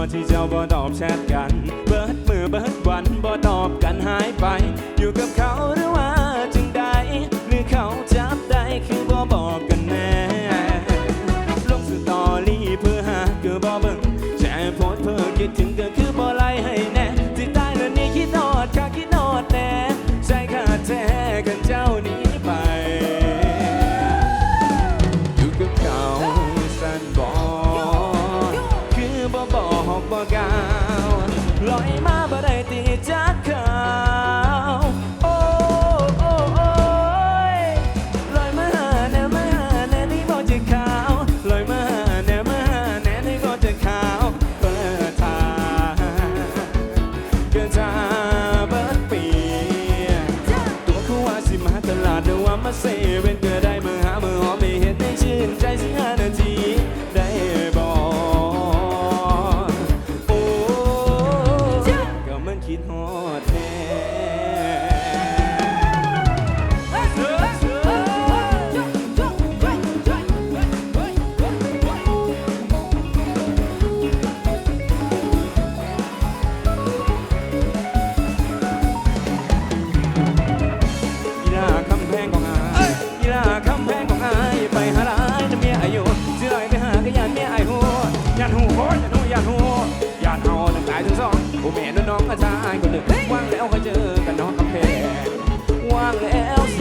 อที่เจ้าบ่ตอบแชทกัน เบิดมือเบิดวันบ่ตอบกันหายไป อยู่กับเขาหรือว่า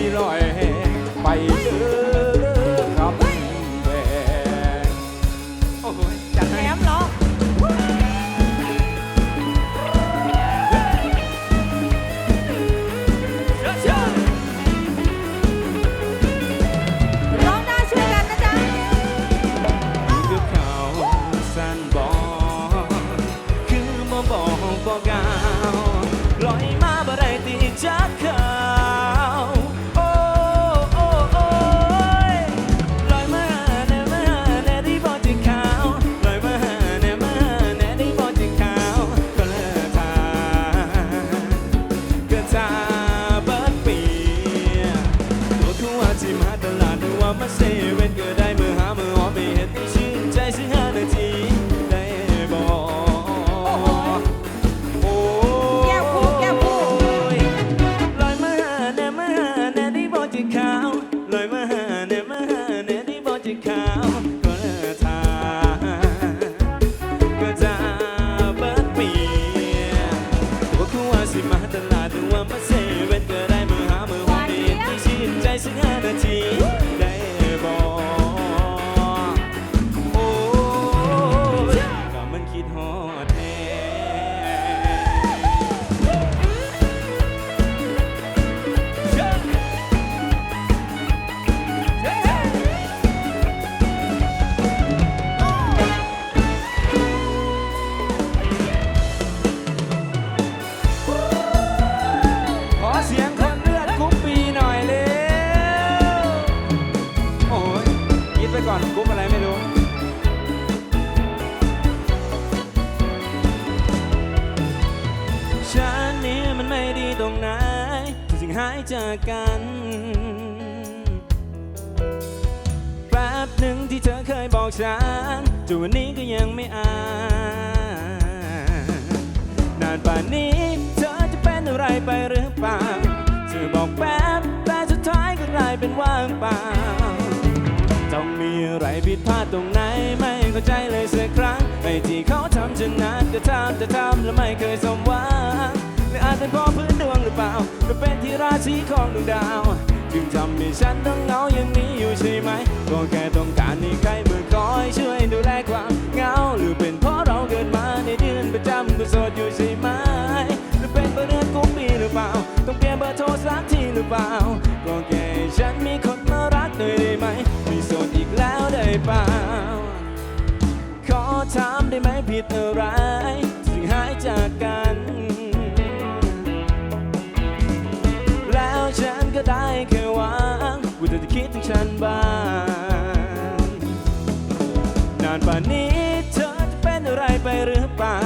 แอนกรุ๊ปอะไรไม่รู้ฉันนี้มันไม่ดีตรงไหนที่จึงหายจากกัน แป๊บหนึ่งที่เธอเคยบอกฉันจนวันนี้ก็ยังไม่อ่านนานป่านนี้เธอจะเป็นอะไรไปหรือเปล่าเธอบอกแป๊บแต่สุดท้ายก็กลายเป็นว่างเปล่าต้องมี ผิดพลาดตรงไหนไม่เข้าใจเลยสักครั้งไอ้ที่เขาทำฉันนั้นก็ทำแต่ทำแล้วไม่เคยสมหวังหรืออาจเป็นเพราะพื้นดวงหรือเปล่าหรือเป็นที่ราศีของดวงดาวจึงทำให้ฉันต้องเหงาอย่างนี้อยู่ใช่ไหมก็แค่ต้องการให้ใครมาคอยช่วยดูแลความเหงาหรือเป็นเพราะเราเกิดมาในเดือนประจำก็โสดอยู่ใช่ไหมหรือเป็นเพราะเดือนกุมปีหรือเปล่าต้องเปลี่ยนเบอร์โทรสักทีหรือเปล่า เปล่า ขอถามได้ไหมผิดอะไรถึงหายจากกัน แล้วฉันก็ได้แค่หวังว่าเธอจะคิดถึงฉันบ้าง นานป่านนี้เธอจะเป็นอะไรไปหรือเปล่า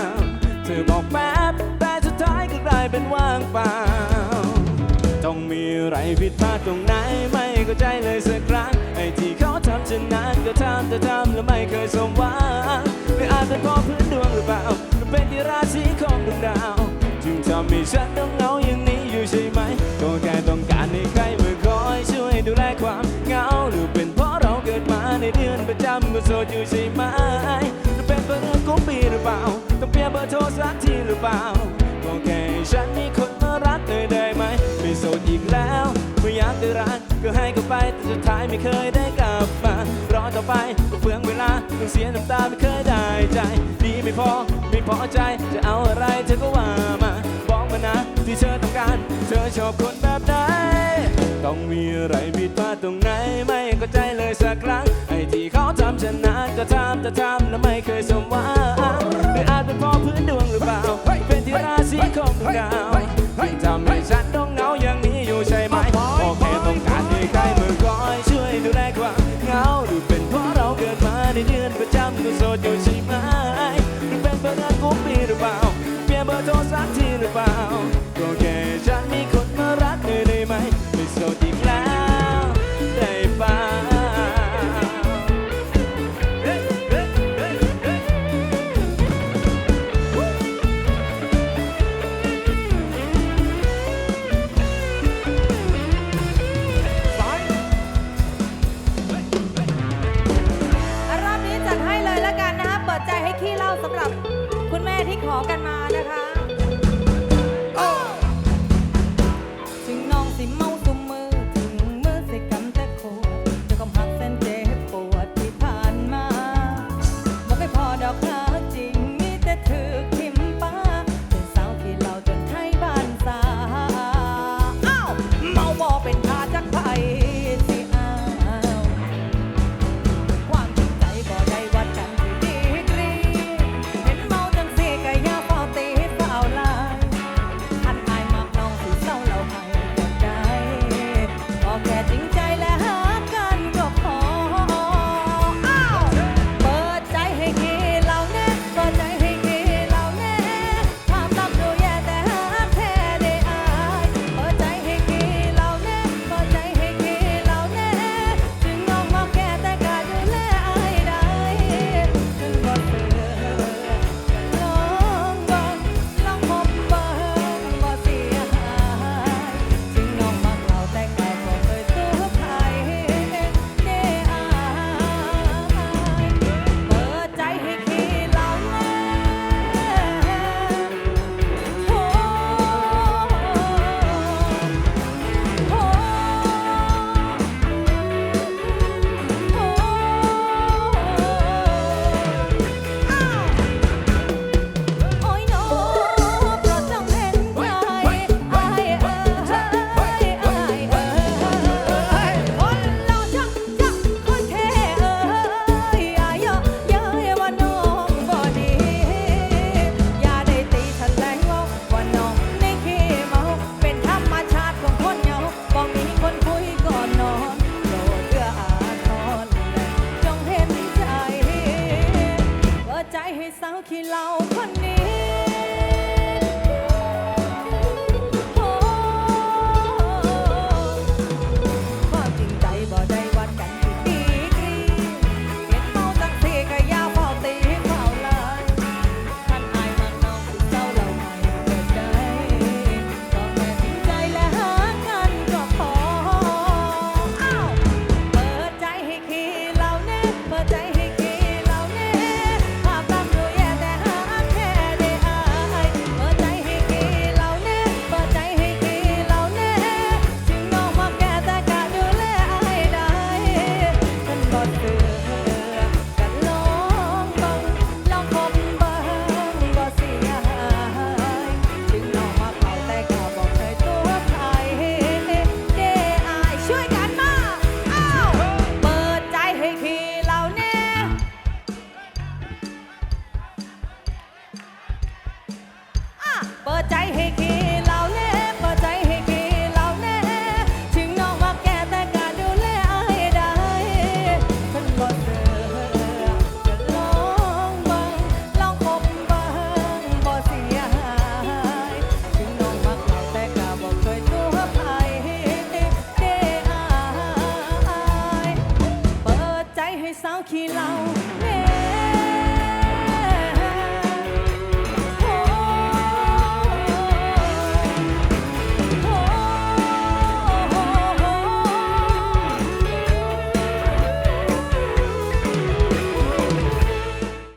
เธอบอกแป๊บแต่สุดท้ายก็กลายเป็นว่างเปล่า ต้องมีอะไรผิดพลาดตรงไหนไม่เข้าใจเลยสั เขาทำฉันนั้นก็ทำแต่ทำแล้วไม่เคยสมหวังไม่อาจเป็นเพราะพื้นดวงหรือเปล่าหรือเป็นที่ราศีของดวงดาวจึงทำให้ฉันต้องเหงาอย่างนี้อยู่ใช่ไหม ก็แค่ต้องการให้ใครมาคอยช่วยดูแลความเหงาหรือเป็นเพราะเราเกิดมาในเดือนประจำก็โสดอยู่ใช่ไหมหรือเป็นเพราะเรื่องกุมปีหรือเปล่าต้องเปลี่ยนเบอร์โทรสักทีหรือเปล่าก็แค่ฉันมีคนมารักเลยได้ไหมไม่โสดอีกแล้วไม่อยากจะรักก็ให้เขาไปแต่สุดท้ายไม่เคยได้กลับ ไปก็เปลืองเวลาต้องเสียน้ำตาไม่เคยได้ใจ ดีไม่พอไม่พอใจจะเอาอะไรเธอก็ว่ามาบอกมานะที่เธอต้องการ เธอชอบคนแบบไหนต้องมีอะไรผิดพลาดตรงไหนไม่เข้าใจเลยสักครั้งไอ้ที่เขาทำฉันนั้นก็ทำแต่ทำแล้วไม่เคยสมหวังหรืออาจเป็นเพราะพื้นดวงหรือเปล่าเป็นที่ราศีของดวงดาว